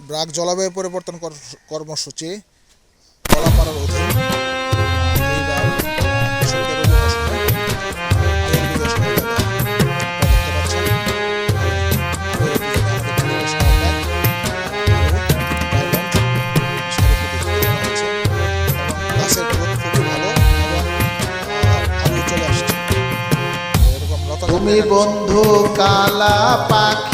ব্রাক জলবায়ু পরিবর্তন কর- কর্মসূচি কলাপাড়ার অধীন। তুমি বন্ধু কালা পাখি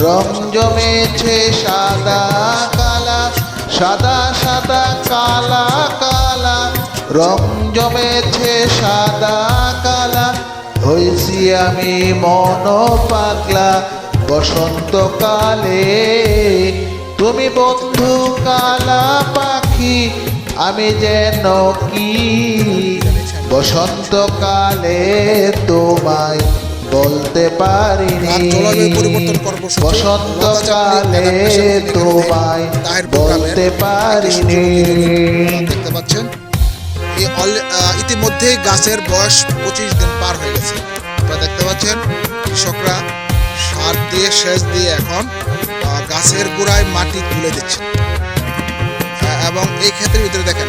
রং জমেছে সাদা কালা, সাদা সাদা, কালা কালা। রং জমেছে সাদা, কালা। হয়েছি আমি মন পাগলা বসন্তকালে। তুমি বন্ধু কালা পাখি, আমি যেন কি? বসন্তকালে তোমায় বলতে পারিনি। বসন্তকালে তোমায় বলতে পারিনি। দেখতে পাচ্ছেন ইতিমধ্যেই গাছের বয়স পঁচিশ দিন পার হয়ে গেছে। আপনারা দেখতে পাচ্ছেন কৃষকরা সার দিয়ে সেচ দিয়ে এখন গাছের গোড়ায় মাটি তুলে দিচ্ছে। এবং এই ক্ষেত্রের ভিতরে দেখেন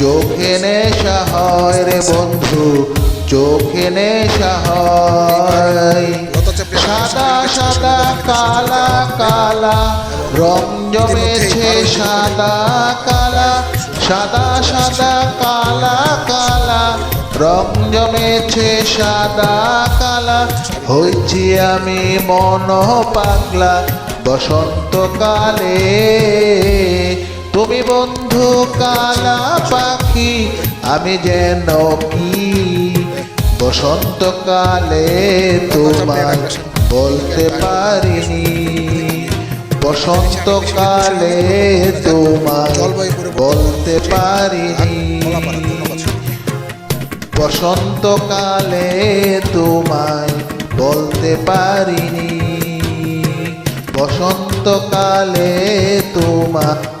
চোখে নেশা হয় রে বন্ধু, চোখে নেশা হয়। সাদা সাদা, কালা কালা, রং জমেছে সাদা, কালা, সাদা সাদা, কালা কালা, রং জমেছে সাদা, কালা। হয়েছি আমি মন পাগলা বসন্তকালে। তুমি বন্ধু কালা আমি যেন কি? বসন্তকালে তোমার বলতে পারিনি। বসন্তকালে তোমায় বলতে পারিনি। বসন্তকালে তোমায় বলতে পারিনি। বসন্তকালে তোমায়